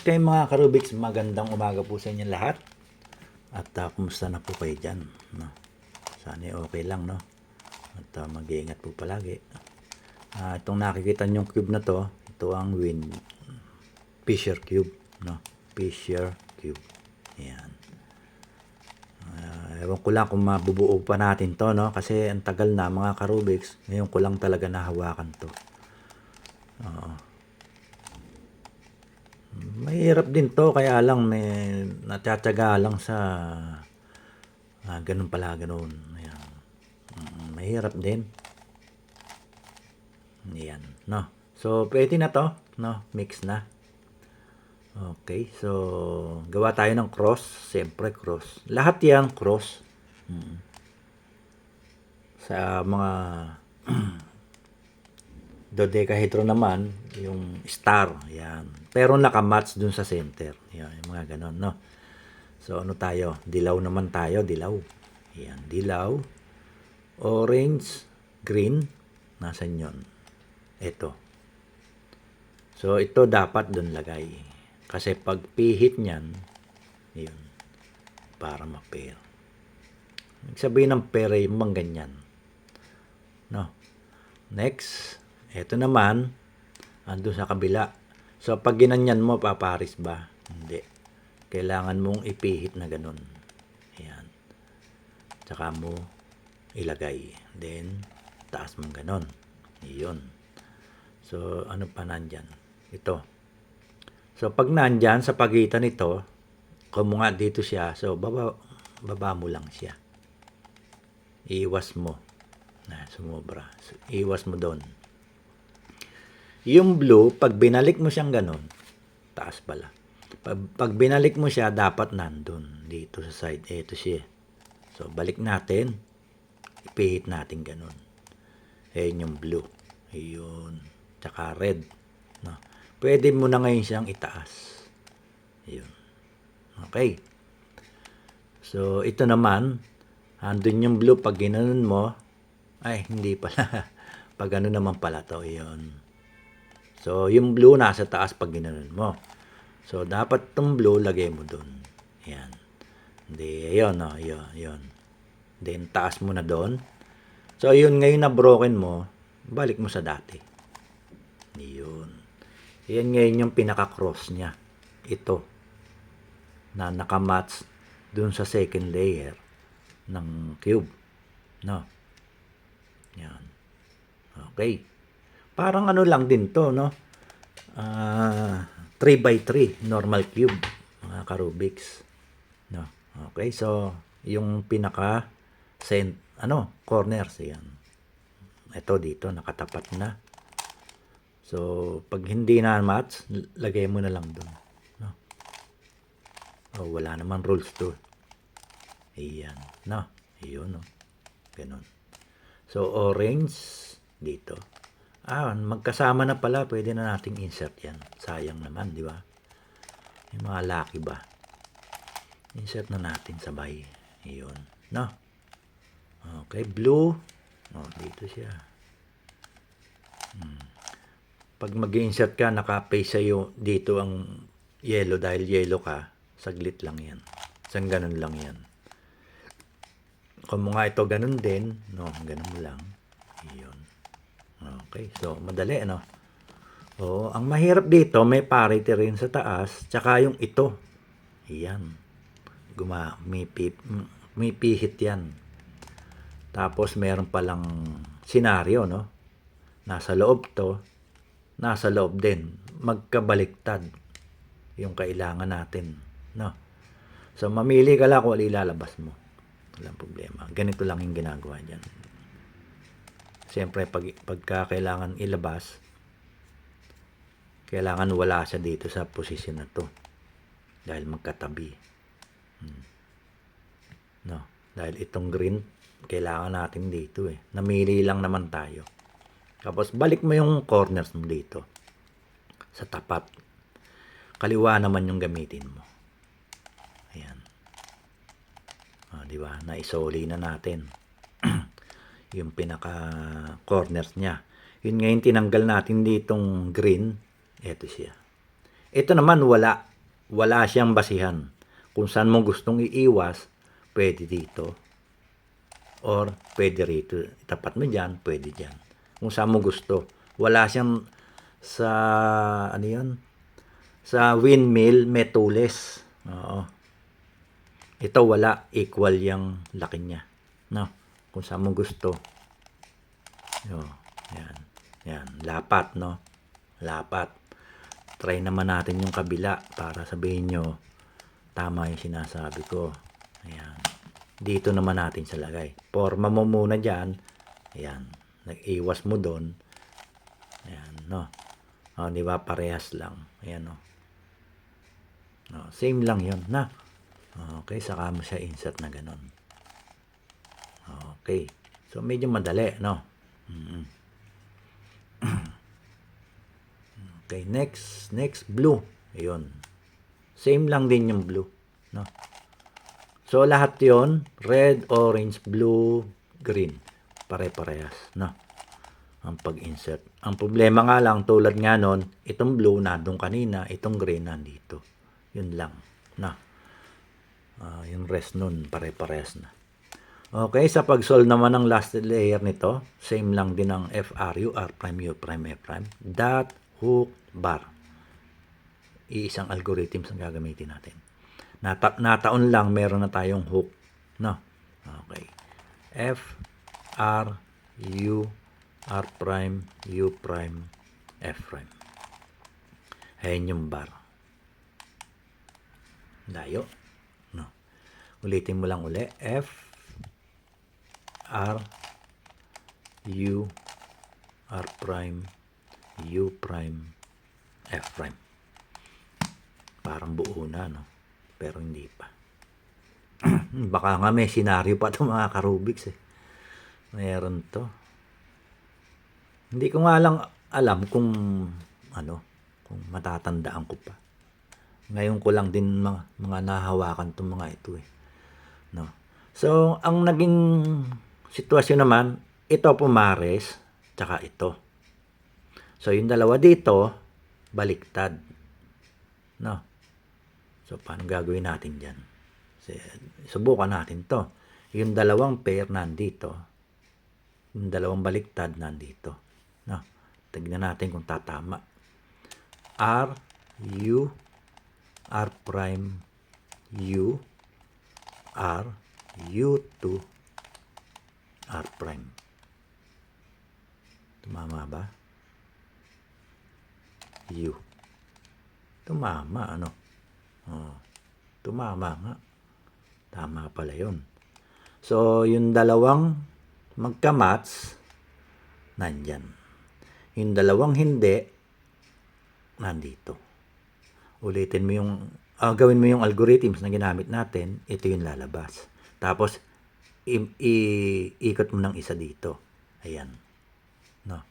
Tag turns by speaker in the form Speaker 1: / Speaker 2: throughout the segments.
Speaker 1: Okay mga Karubiks, magandang umaga po sa inyo lahat. At uh, kumusta na po kayo dyan? No? Sana ay okay lang, no? At uh, mag-iingat po palagi. Ah, itong nakikita nyong cube na to, ito ang Win Fisher Cube, no? Fisher Cube. Yan. Ah, ewan ko lang kung mabubuo pa natin to, no? Kasi ang tagal na mga Karubiks, ngayon ko lang talaga nahawakan to. Oo. Mahirap din to, kaya lang may natataga lang sa ah, ganun pala, ganun. Ayan. Mm, mahirap din. Yan, no. So, pwede na to, no. Mix na. Okay, so gawa tayo ng cross, siyempre cross. Lahat 'yan cross. Mm. Sa mga dodecahedron naman, yung star, yan. Pero nakamatch dun sa center. Yan, yung mga ganon, no? So, ano tayo? Dilaw naman tayo, dilaw. Yan, dilaw. Orange, green. Nasaan yun? Ito. So, ito dapat dun lagay. Kasi pag pihit niyan, yun, para ma-pair. Sabihin ng pair ay mga ganyan. No? Next, eto naman, ando sa kabila. So, pag ginanyan mo, paparis ba? Hindi. Kailangan mong ipihit na ganun. Ayan. Tsaka mo ilagay. Then, taas mong ganun. Iyon. So, ano pa nandyan? Ito. So, pag nandyan sa pagitan nito, kumunga dito siya. So, baba, baba mo lang siya. Iwas mo. Na, sumobra. So, iwas mo doon. Yung blue, pag binalik mo siyang ganun, taas pala. Pag, pag binalik mo siya, dapat nandun. Dito sa side. Ito siya. So, balik natin. Ipihit natin ganun. Ayan yung blue. Ayun. Tsaka red. No? Pwede mo na ngayon siyang itaas. Ayun. Okay. So, ito naman, andun yung blue, pag ginanon mo, ay, hindi pala. pag ano naman pala to, yun. So, yung blue nasa taas pag ginanon mo. So, dapat tong blue, lagay mo dun. Yan. Hindi, ayun, no, yun, yun. Then, taas mo na doon. So, yun, ngayon na broken mo, balik mo sa dati. Yun. Yan ngayon yung pinaka-cross niya. Ito. Na nakamatch dun sa second layer ng cube. No? Yan. Okay. Parang ano lang din to, no? Ah, 3 by 3 normal cube, mga karubiks. No. Okay, so yung pinaka cent ano, corners yan. Ito dito nakatapat na. So, pag hindi na match, lagay mo na lang doon. No? Oh, wala naman rules to. Ayan. No? Ayun, no? Ganun. So, orange dito. Ah, magkasama na pala. Pwede na nating insert yan. Sayang naman, di ba? Yung mga lucky ba? Insert na natin sabay. Ayun. No? Okay, blue. Oh, dito siya. Hmm. Pag mag insert ka, naka-face sa'yo dito ang yellow dahil yellow ka. Saglit lang yan. Isang ganun lang yan. Kung mga ito ganun din, no, ganun lang. Iyon. Okay, so madali, no? Oo, ang mahirap dito, may parity rin sa taas, tsaka yung ito. Iyan. Guma, may, pip, may pihit yan. Tapos meron palang senaryo, no? Nasa loob to, nasa loob din. Magkabaliktad yung kailangan natin, no? So, mamili ka lang kung ano ilalabas mo. Walang problema. Ganito lang yung ginagawa dyan. Siyempre, pag, pagka kailangan ilabas, kailangan wala siya dito sa posisyon na to. Dahil magkatabi. Hmm. No? Dahil itong green, kailangan natin dito eh. Namili lang naman tayo. Tapos balik mo yung corners mo dito. Sa tapat. Kaliwa naman yung gamitin mo. Ayan. Ah, di ba? Naisoli na natin. Yung pinaka corners niya. Yun ngayon tinanggal natin ditong green. Ito siya. Ito naman wala. wala siyang basihan. Kung saan mo gustong iiwas, pwede dito. Or pwede rito. Tapat mo dyan, pwede dyan. Kung saan mo gusto. Wala siyang sa, ano yun? Sa windmill, may tulis. Oo. Ito wala, equal yung laki niya. No? Kung saan mo gusto. Yo, yan. Yan, lapat, no? Lapat. Try naman natin yung kabila para sabihin nyo, tama yung sinasabi ko. Ayan. Dito naman natin sa lagay. Forma mo muna dyan. Ayan. Nag-iwas mo doon. Ayan, no? O, di ba? Parehas lang. Ayan, no? No, same lang yon na. Okay, saka mo siya insert na ganun. Okay. So, medyo madali, no? Mm. Okay, next, next, blue. Ayun. Same lang din yung blue, no? So, lahat yon red, orange, blue, green. Pare-parehas, no? Ang pag-insert. Ang problema nga lang, tulad nga nun, itong blue nandun kanina, itong green nandito. Yun lang, no? Ah, yung rest nun, pare-parehas na. Okay, sa pag-solve naman ng last layer nito, same lang din ang FRU, R prime, U prime, F prime, dot, hook, bar. Iisang algorithm ang gagamitin natin. Nata nataon lang, meron na tayong hook. No? Okay. F, R, U, R prime, U prime, F prime. Ayan yung bar. Layo. No. Ulitin mo lang uli. F, R, U, R prime, U prime, F prime. Parang buo na, no? Pero hindi pa. Baka nga may senaryo pa ito mga karubiks eh. Mayroon to. Hindi ko nga lang alam kung ano, kung matatandaan ko pa. Ngayon ko lang din mga, mga nahawakan itong mga ito eh. No. So, ang naging sitwasyon naman, ito pumares, tsaka ito. So, yung dalawa dito, baliktad. No. So, paano gagawin natin dyan? Subukan natin to. Yung dalawang pair nandito. Yung dalawang baliktad nandito. No. Tignan natin kung tatama. R, U, R prime, U, R, U2, R prime. Tumama ba? U. Tumama, ano? Oh, tumama nga. Tama pala yun. So, yung dalawang magkamats, nandyan. Yung dalawang hindi, nandito. Ulitin mo yung, ah, gawin mo yung algorithms na ginamit natin, ito yung lalabas. Tapos, i- i- ikot mo ng isa dito. Ayan. No.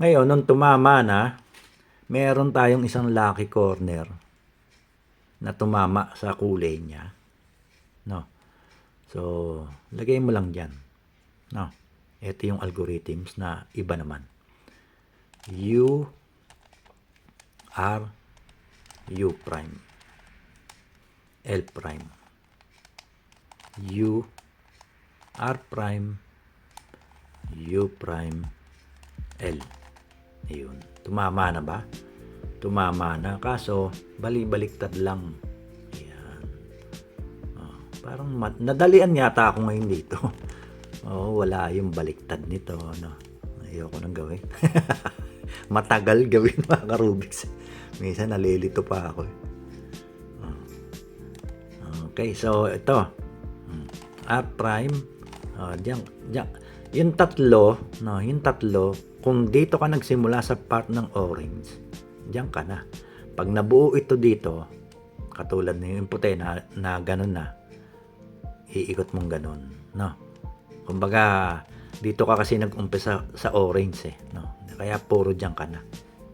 Speaker 1: Ngayon, nung tumama na, meron tayong isang lucky corner na tumama sa kulay niya. No. So, lagay mo lang dyan. No. Ito yung algorithms na iba naman. U R U prime L prime U R prime U prime L. Ayun. Tumama na ba? Tumama na. Kaso bali-baliktad lang. Ayan. Oh, parang mat- nadalian yata ako ngayon dito. Oh wala yung baliktad nito no ayoko nang gawin. Matagal gawin mga Rubik's minsan nalilito pa ako. Oh. okay so ito. Hmm. R prime oh, diyan, diyan. yung tatlo no yung tatlo kung dito ka nagsimula sa part ng orange diyan ka na. Pag nabuo ito dito katulad ng yung puti na, na ganun na iikot mong ganun no? Kumbaga dito ka kasi nag-umpisa sa orange eh no? Kaya puro diyan ka na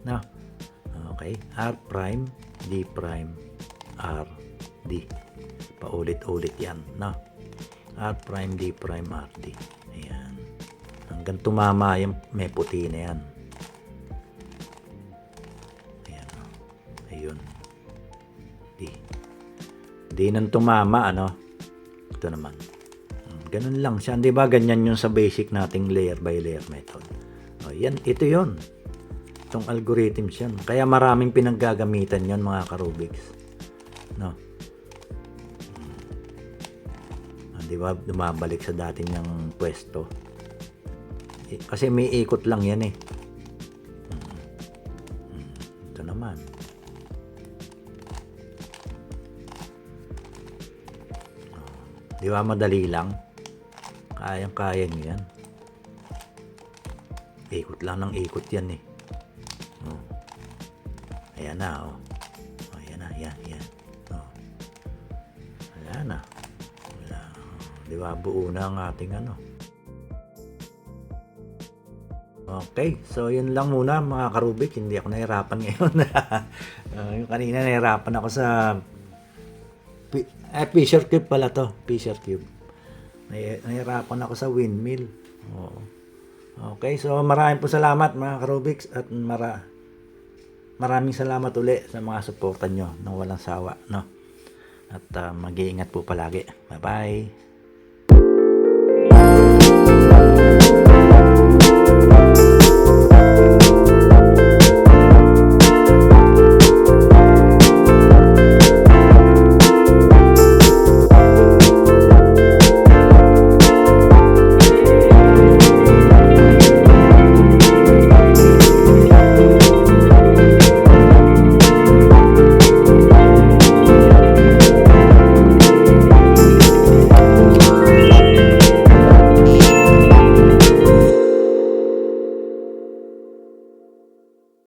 Speaker 1: no? Okay R prime D prime R D. Paulit-ulit yan no R prime D prime R D ayan hanggang tumama yung may puti na yan ayan ayun D Di nang tumama, ano? Ito naman. Hmm, Ganun lang siya. Di ba ganyan yung sa basic nating layer by layer method. O, yan, ito yon Itong algorithms yan. Kaya maraming pinaggagamitan yan mga karubiks. No? Di ba dumabalik sa dati niyang pwesto. Eh, Kasi may ikot lang yan eh. Mm. Mm. Ito naman. Oh, Di ba madali lang? Kayang-kaya niyo yan. Ikot lang ng ikot yan eh. Oh. Ayan na, oh Di ba, buo na ang ating ano. Okay, so yun lang muna mga karubik. Hindi ako nahirapan ngayon. uh, yung kanina nahirapan ako sa Pi- eh, Fisher Cube pala to. Fisher Cube. Nahi- Nahirapan ako sa windmill. Oo. Okay, so maraming po salamat mga karubiks at mara maraming salamat uli sa mga suporta nyo ng walang sawa. No? At ah, mag-iingat po palagi. Bye-bye!